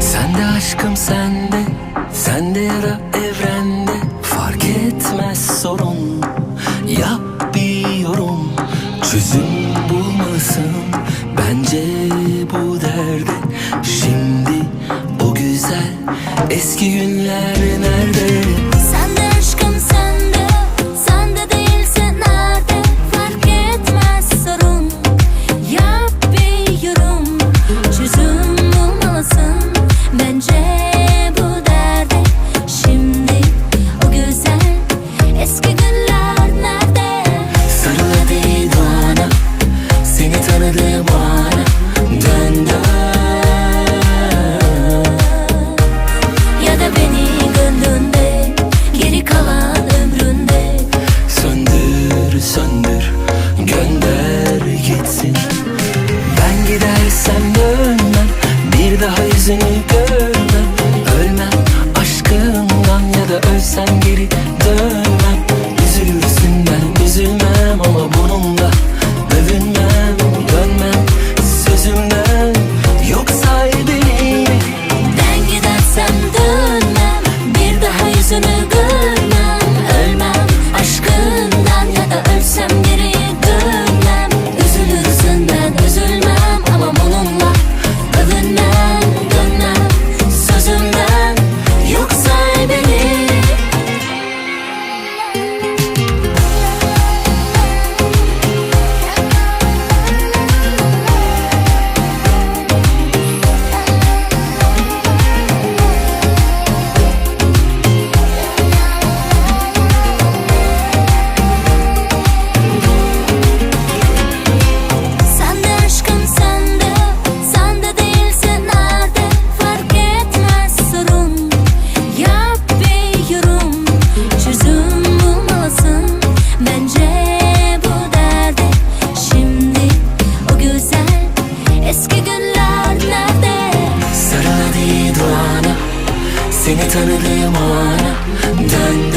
Sende aşkım sende Sende yara evrende. Fark etmez sorun Yap bir yorum. Çözüm bulmalısın Bence bu derde. Şimdi o güzel Eski günler nerede? seni görmem Ölmem aşkından ya da ölsem geri dönmem. Üzülürsün ben üzülmem ama bununla Seni tanıdığım ana. Dön.